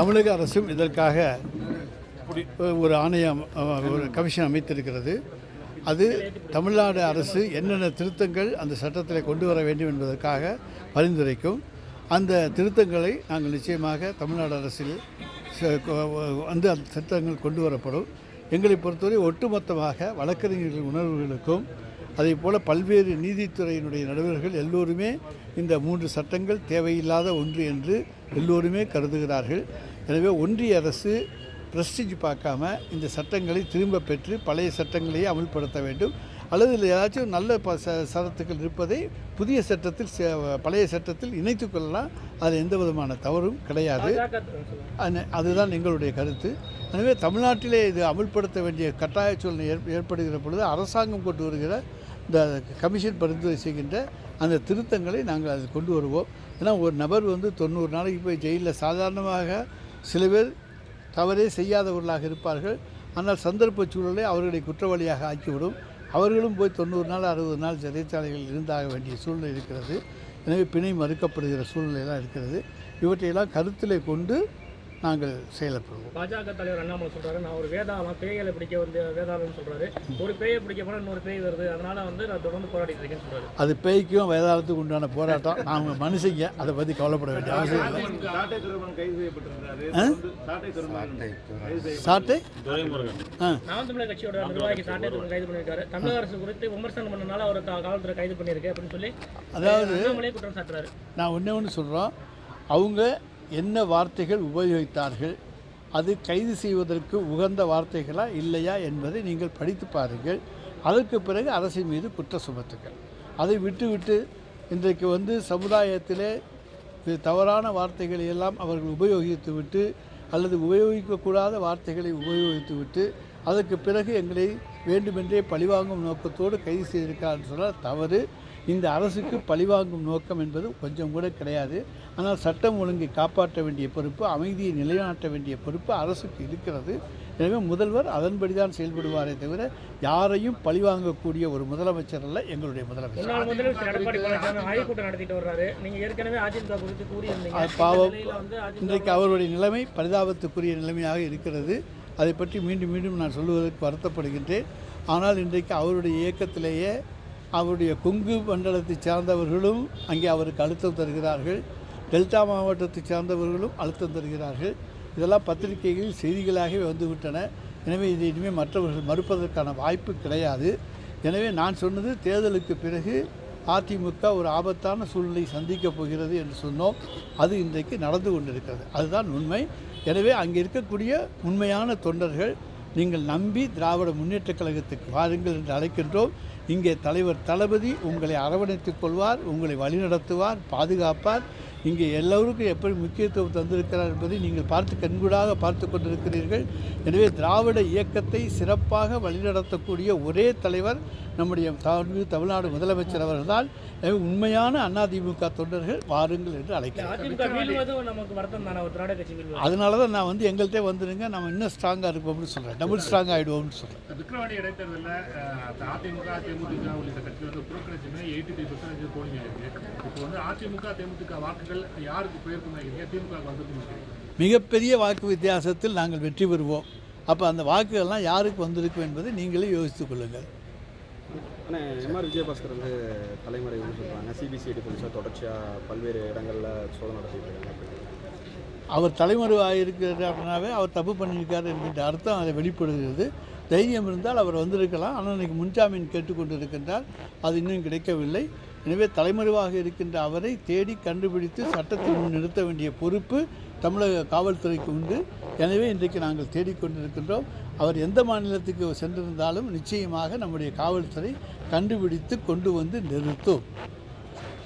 தமிழக அரசும் இதற்காக ஒரு ஆணையம் ஒரு கமிஷன் அமைத்திருக்கிறது. அது தமிழ்நாடு அரசு என்னென்ன திருத்தங்கள் அந்த சட்டத்தில் கொண்டு வர வேண்டும் என்பதற்காக பரிந்துரைக்கும். அந்த திருத்தங்களை நாங்கள் நிச்சயமாக தமிழ்நாடு அரசில் ச- வந்து அந்த திருத்தங்கள் கொண்டு வரப்படும். எங்களை பொறுத்தவரை ஒட்டுமொத்தமாக வழக்கறிஞர்கள் உணர்வுகளுக்கும் அதே போல் பல்வேறு நீதித்துறையினுடைய நடுவர்கள் எல்லோருமே இந்த மூன்று சட்டங்கள் தேவையில்லாத ஒன்று என்று எல்லோருமே கருதுகிறார்கள். எனவே ஒன்றிய அரசு பிரஸ்டிஜ் பார்க்காம இந்த சட்டங்களை திரும்ப பெற்று பழைய சட்டங்களையே அமல்படுத்த வேண்டும். அல்லது இதில் ஏதாச்சும் நல்ல ப ச சரத்துக்கள் இருப்பதை புதிய சட்டத்தில் பழைய சட்டத்தில் இணைத்துக் கொள்ளலாம். அது எந்த விதமான தவறும் கிடையாது. அது- அதுதான் எங்களுடைய கருத்து. எனவே தமிழ்நாட்டிலே இது அமல்படுத்த வேண்டிய கட்டாய சூழ்நிலை ஏற் ஏற்படுகிற பொழுது அரசாங்கம் கொண்டு வருகிற இந்த கமிஷன் பரிந்துரை செய்கின்ற அந்த திருத்தங்களை நாங்கள் அதில் கொண்டு வருவோம். ஏன்னா ஒரு நபர் வந்து தொண்ணூறு நாளைக்கு போய் ஜெயிலில் சாதாரணமாக சில பேர் தவறே செய்யாதவர்களாக இருப்பார்கள். ஆனால் சந்தர்ப்ப சூழலை அவர்களை குற்றவாளியாக ஆக்கிவிடும். அவர்களும் போய் தொண்ணூறு நாள் அறுபது நாள் சிறைச்சாலைகளில் இருந்தாக வேண்டிய சூழ்நிலை இருக்கிறது. எனவே பிணை மறுக்கப்படுகிற சூழ்நிலையெல்லாம் இருக்கிறது. இவற்றையெல்லாம் கருத்திலே கொண்டு நாங்கள் செயல்படுவோம் பாஜக தலைவர் அண்ணாமலை சொல்றாரு நான் ஒரு வேதாளம் பேய்களை பிடிக்க வந்து வேதாளம்னு சொல்றாரு. ஒரு பேயை பிடிக்க போனா இன்னொரு பேய் வருது அதனால வந்து நான் தொடர்ந்து போராடிட்டு இருக்கேன்னு சொல்றாரு. அது பேய்க்கும் வேதாளத்துக்கு உண்டான போராட்டம். நாங்கள் மனுஷங்க அதை பற்றி கவலைப்பட வேண்டிய அவசியம் இல்லை. சாட்டை நாம் தமிழர் கட்சியோட நிர்வாகி சாட்டை கைது பண்ணியிருக்காரு. தமிழக அரசு குறித்து விமர்சனம் பண்ணனால அவரை காவல்துறை கைது பண்ணியிருக்கு அப்படின்னு சொல்லி அதாவது குற்றம் சாட்டுறாரு. நான் ஒன்றே ஒன்று சொல்கிறோம் அவங்க என்ன வார்த்தைகள் உபயோகித்தார்கள் அது கைது செய்வதற்கு உகந்த வார்த்தைகளா இல்லையா என்பதை நீங்கள் படித்து பாருங்கள். அதற்கு பிறகு அரசின் மீது குற்ற சுமத்துங்கள். அதை விட்டுவிட்டு இன்றைக்கு வந்து சமுதாயத்திலே தவறான வார்த்தைகளை எல்லாம் அவர்கள் உபயோகித்து விட்டு அல்லது உபயோகிக்கக்கூடாத வார்த்தைகளை உபயோகித்து விட்டு அதற்கு பிறகு எங்களை வேண்டுமென்றே பழிவாங்கும் நோக்கத்தோடு கைது செய்திருக்காருன்னு சொன்னால் தவறு. இந்த அரசுக்கு பழிவாங்கும் நோக்கம் என்பது கொஞ்சம் கூட கிடையாது. ஆனால் சட்டம் ஒழுங்கை காப்பாற்ற வேண்டிய பொறுப்பு அமைதியை நிலைநாட்ட வேண்டிய பொறுப்பு அரசுக்கு இருக்கிறது. எனவே முதல்வர் அதன்படி தான் செயல்படுவாரே தவிர யாரையும் பழிவாங்கக்கூடிய ஒரு முதலமைச்சர் அல்ல எங்களுடைய முதலமைச்சர். பாவம். இன்றைக்கு அவருடைய நிலைமை பரிதாபத்துக்குரிய நிலைமையாக இருக்கிறது. அதை பற்றி மீண்டும் மீண்டும் நான் சொல்லுவதற்கு வருத்தப்படுகின்றேன். ஆனால் இன்றைக்கு அவருடைய இயக்கத்திலேயே அவருடைய கொங்கு மண்டலத்தை சார்ந்தவர்களும் அங்கே அவருக்கு அழுத்தம் தருகிறார்கள். டெல்டா மாவட்டத்தை சார்ந்தவர்களும் அழுத்தம் தருகிறார்கள். இதெல்லாம் பத்திரிகைகளில் செய்திகளாகவே வந்துவிட்டன. எனவே இது இனிமேல் மற்றவர்கள் மறுப்பதற்கான வாய்ப்பு கிடையாது. எனவே நான் சொன்னது தேர்தலுக்கு பிறகு அதிமுக ஒரு ஆபத்தான சூழ்நிலை சந்திக்கப் போகிறது என்று சொன்னோம். அது இன்றைக்கு நடந்து கொண்டிருக்கிறது. அதுதான் உண்மை. எனவே அங்கே இருக்கக்கூடிய உண்மையான தொண்டர்கள் நீங்கள் நம்பி திராவிட முன்னேற்றக் கழகத்துக்கு வாருங்கள் என்று அழைக்கின்றோம். இங்கே தலைவர் தளபதி உங்களை அரவணைத்துக் கொள்வார் உங்களை வழிநடத்துவார் பாதுகாப்பார். இங்கே எல்லோருக்கும் எப்படி முக்கியத்துவம் தந்திருக்கிறார் என்பதை நீங்கள் பார்த்து கண்கூடாக பார்த்து கொண்டிருக்கிறீர்கள். எனவே திராவிட இயக்கத்தை சிறப்பாக வழிநடத்தக்கூடிய ஒரே தலைவர் நம்முடைய தமிழ் தமிழ்நாடு முதலமைச்சர் அவர்கள்தான். உண்மையான அதிமுக தொண்டர்கள் வாருங்கள் என்று வீழ்வது அதனால தான் நான் வந்து எங்கள்கிட்ட வந்துருங்க நம்ம இன்னும் ஸ்ட்ராங்காக இருப்போம்னு சொல்கிறேன் டபுள் ஸ்ட்ராங் ஆகிடுவோம்னு சொல்கிறேன் தேமுதிக உள்ளிட்ட கட்சி வந்து புறக்கணிச்சுமே எயிட்டி த்ரீ பர்சன்டேஜ் போலிங் ஆயிருக்கு. இப்போ வந்து அதிமுக தேமுதிக வாக்குகள் யாருக்கு போயிருக்கும் நினைக்கிறீங்க? திமுக வந்திருக்கும் மிகப்பெரிய வாக்கு வித்தியாசத்தில் நாங்கள் வெற்றி பெறுவோம். அப்போ அந்த வாக்குகள்லாம் யாருக்கு வந்திருக்கும் என்பதை நீங்களே யோசித்துக் கொள்ளுங்கள். ஆனால் எம்ஆர் விஜயபாஸ்கர் வந்து தலைமறைவுன்னு சொல்கிறாங்க சிபிசிஐடி போலீஸார் தொடர்ச்சியாக பல்வேறு இடங்களில் சோதனை நடத்திட்டு இருக்காங்க. அவர் தலைமறைவாக இருக்கிறாருனாவே அவர் தப்பு பண்ணியிருக்காரு என்கின்ற அர்த்தம் அதை வெளிப்படுகிறது. தைரியம் இருந்தால் அவர் வந்திருக்கலாம். ஆனால் இன்றைக்கு முன்ஜாமீன் கேட்டுக்கொண்டு இருக்கின்றார் அது இன்னும் கிடைக்கவில்லை. எனவே தலைமறைவாக இருக்கின்ற அவரை தேடி கண்டுபிடித்து சட்டத்தின் முன் நிறுத்த வேண்டிய பொறுப்பு தமிழக காவல்துறைக்கு உண்டு. எனவே இன்றைக்கு நாங்கள் தேடிக்கொண்டிருக்கின்றோம். அவர் எந்த மாநிலத்துக்கு சென்றிருந்தாலும் நிச்சயமாக நம்முடைய காவல்துறை கண்டுபிடித்து கொண்டு வந்து நிறுத்தும்.